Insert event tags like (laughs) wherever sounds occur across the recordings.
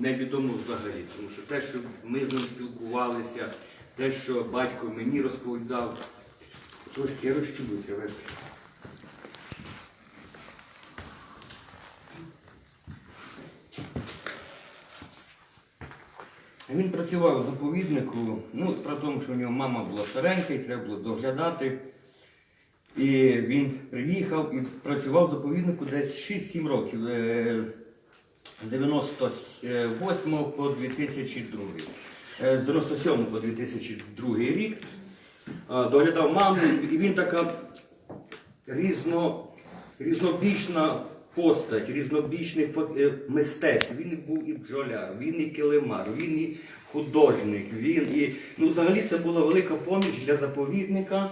невідомо взагалі, тому що те, що ми з ним спілкувалися, те, що батько мені розповідав, трошки я розчулюся. Він працював в заповіднику, ну, в тому, що у нього мама була старенька, і треба було доглядати. І він приїхав і працював в заповіднику десь 6-7 років. Е, З 98 по 2002. Е, З 97 по 2002 рік. Доглядав маму, і він така різно, різнобічна постать, різнобічний е, мистець. Він був і бджоляр, він і килимар, він і художник, він і. Ну, взагалі це була велика поміч для заповідника.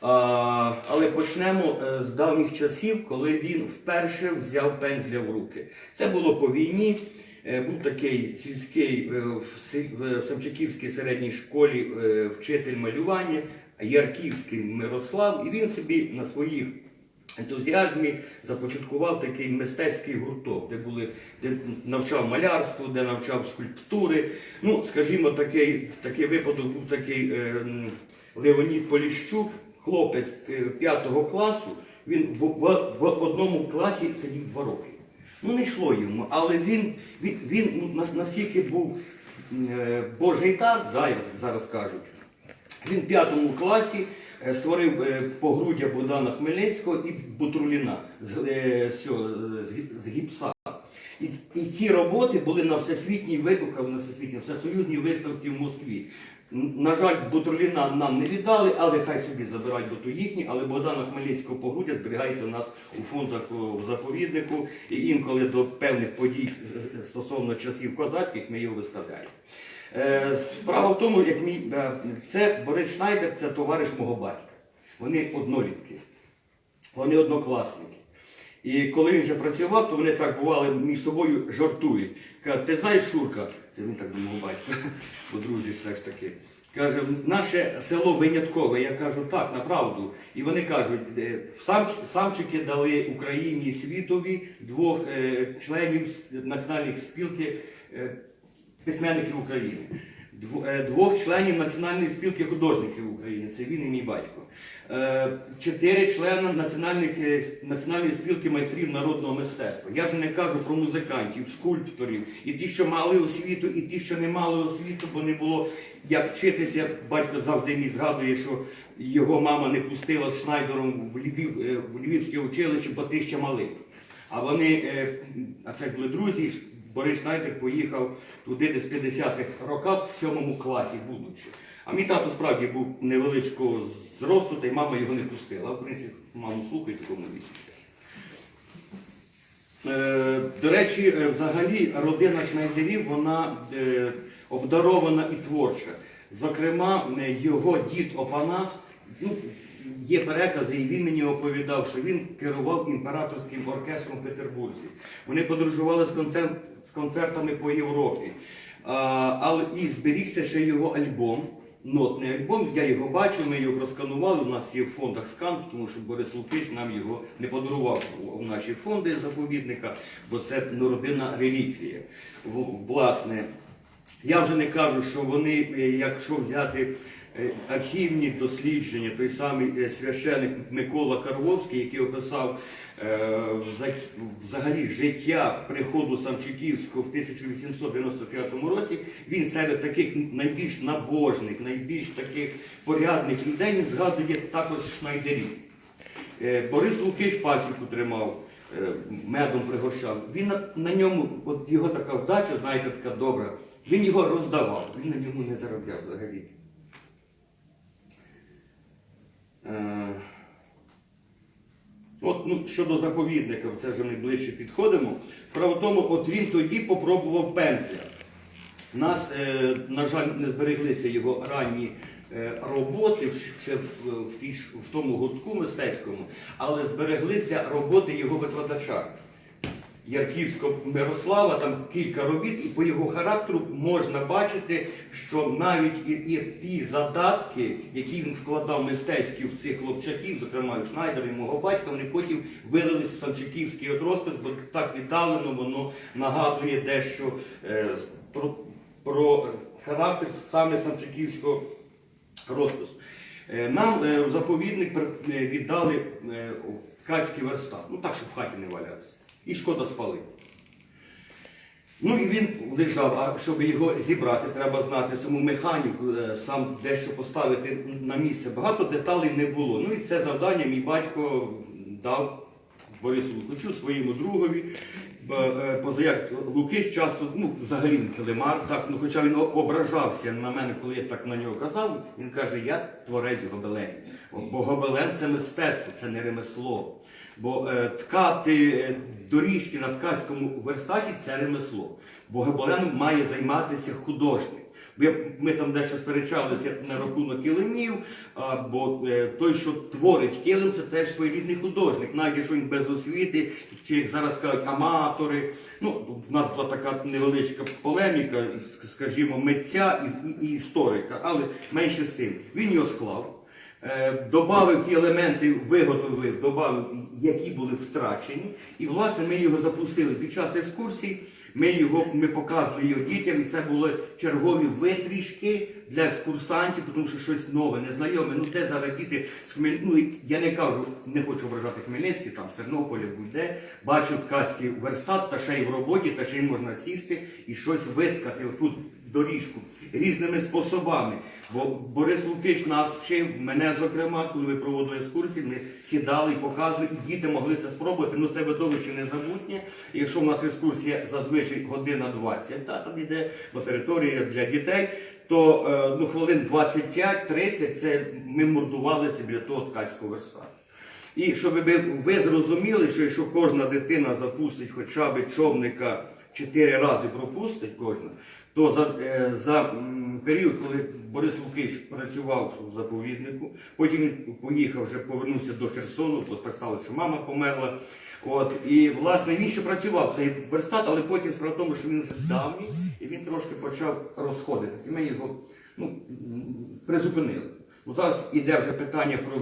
Але почнемо е, з давніх часів, коли він вперше взяв пензля в руки. Це було по війні. Е, Був такий сільський е, в Самчаківській середній школі вчитель малювання Ярківський Мирослав, і він собі на своїх ентузіазмі започаткував такий мистецький гурток, де були де навчав малярству, де навчав скульптури. Ну, скажімо, такий, такий випадок був такий е, Леонід Поліщук, хлопець е, п'ятого класу. Він в, в, в одному класі сидів два роки. Ну не йшло йому, але він, він, він ну, настільки був е, божий дар, да, зараз кажуть. Він в п'ятому класі е, створив е, погруддя Богдана Хмельницького і Бутруліна з, е, сьо- з, з гіпса. І, і ці роботи були на всесвітній викупках, на всесвітній, всесоюзній виставці в Москві. На жаль, Бутруліна нам не віддали, але хай собі забирають, бо то їхні, але Богдана Хмельницького погруддя зберігається у нас у фондах в заповіднику, і інколи до певних подій стосовно часів козацьких ми його виставляємо. Е, Справа в тому, як мій е, це Борис Шнайдер, це товариш мого батька. Вони однолітки, вони однокласники. І коли він вже працював, то вони так бували між собою жартують. Каже, ти знаєш, Шурка, це він так мого батька, бо (laughs) друзі все ж таки. Каже, наше село виняткове. Я кажу, так, направду. І вони кажуть, е, сам, самчики дали Україні і світові двох е, членів національних спілки е, письменників України. Е, Двох членів Національної спілки художників України, це він і мій батько. Е, Чотири члени е, національної спілки майстрів народного мистецтва. Я вже не кажу про музикантів, скульпторів, і ті, що мали освіту, і ті, що не мали освіту, бо не було як вчитися. Батько завжди мені згадує, що його мама не пустила з Шнайдером в Львів, в Львівське училище, бо ти ще малий. А вони, а це були друзі, Борис Шнайдер поїхав туди десь в 50-х роках в сьомому класі, будучи. А мій тато справді був невеличкого зросту, та й мама його не пустила. В принципі, маму слухають в такому віці. Е, До речі, е, взагалі родина Шнайдерів, вона е, обдарована і творча. Зокрема, його дід Опанас, ну, є перекази, і він мені оповідав, що він керував імператорським оркестром в Петербурзі. Вони подорожували з, концерт, з концертами по Європі. А, але і зберігся ще його альбом. Нотний альбом, я його бачив, ми його просканували, у нас є в фондах скан, тому що Борис Лукич нам його не подарував у наші фонди заповідника, бо це ну, родинна реліквія. В- Власне, я вже не кажу, що вони, е, якщо взяти архівні дослідження, той самий е, священик Микола Карловський, який описав е, взагалі життя приходу Самчиківського в 1895 році, він серед таких найбільш набожних, найбільш таких порядних людей згадує також шнайдерів. Е, Борис Лукич пасіку тримав, е, медом пригощав. Він на, на ньому, от його така вдача, знаєте, така добра, він його роздавав, він на ньому не заробляв взагалі. Е, От, ну, щодо заповідника, це вже ми ближче підходимо. Справа в тому, от він тоді попробував пензля. У нас, е, на жаль, не збереглися його ранні е, роботи в- ще в, в, тій в тому гуртку мистецькому, але збереглися роботи його викладача. Ярківського Мирослава, там кілька робіт, і по його характеру можна бачити, що навіть і, і ті задатки, які він вкладав мистецькі в цих хлопчаків, зокрема і Шнайдера і мого батька, вони потім вилились в Самчиківський розпис, бо так віддалено воно нагадує дещо е, про, про характер саме Самчиківського розпису. Е, Нам е, заповідник е, віддали е, в ткацький верстат. Ну так, щоб в хаті не валявся. І шкода спалити. Ну і він лежав, а щоб його зібрати, треба знати саму механіку, е, сам дещо поставити на місце. Багато деталей не було. Ну і це завдання мій батько дав Борису Лукачу, своєму другові. Е, Позаяк Лукич часто, ну, взагалі килимар, так, ну, хоча він ображався на мене, коли я так на нього казав, він каже, я творець гобелен. Бо гобелен це мистецтво, це не ремесло. Бо е, ткати е, доріжки на ткацькому верстаті це ремесло. Бо гобеленом має займатися художник. Ми там дещо сперечалися на рахунок килимів, бо е, той, що творить килим, це теж своєрідний художник. Навіть якщо він без освіти, чи як зараз кажуть, аматори. Ну, в нас була така невеличка полеміка, скажімо, митця і, історика, але менше з тим. Він його склав. Е, Добавив ті елементи, виготовив, добавив, які були втрачені. І власне ми його запустили під час екскурсії. Ми його ми показували його дітям, і це були чергові витрішки для екскурсантів, тому що щось нове, незнайоме. Ну де зараз діти з Хмель... ну, я не кажу, не хочу ображати Хмельницький, там з Тернополя будь-де, бачив ткацький верстат, та ще й в роботі, та ще й можна сісти і щось виткати отут доріжку різними способами. Бо Борис Лукич нас вчив, мене зокрема, коли ми проводили екскурсії, ми сідали і показували, і діти могли це спробувати. Ну це видовище незабутнє. Якщо в нас екскурсія зазвичай година 20, та там йде по території для дітей. То е, ну, хвилин 25-30 це ми мордувалися біля того ткацького верста. І щоб ви, ви зрозуміли, що якщо кожна дитина запустить хоча б човника 4 рази пропустить кожна, то за, е, за період, коли Борис Лукич працював в заповіднику, потім він поїхав, вже повернувся до Херсону, бо так сталося, що мама померла. От, і власне він ще працював цей верстат, але потім справа в тому, що він вже давній, і він трошки почав розходитися. І ми його ну, призупинили. Бо зараз іде вже питання про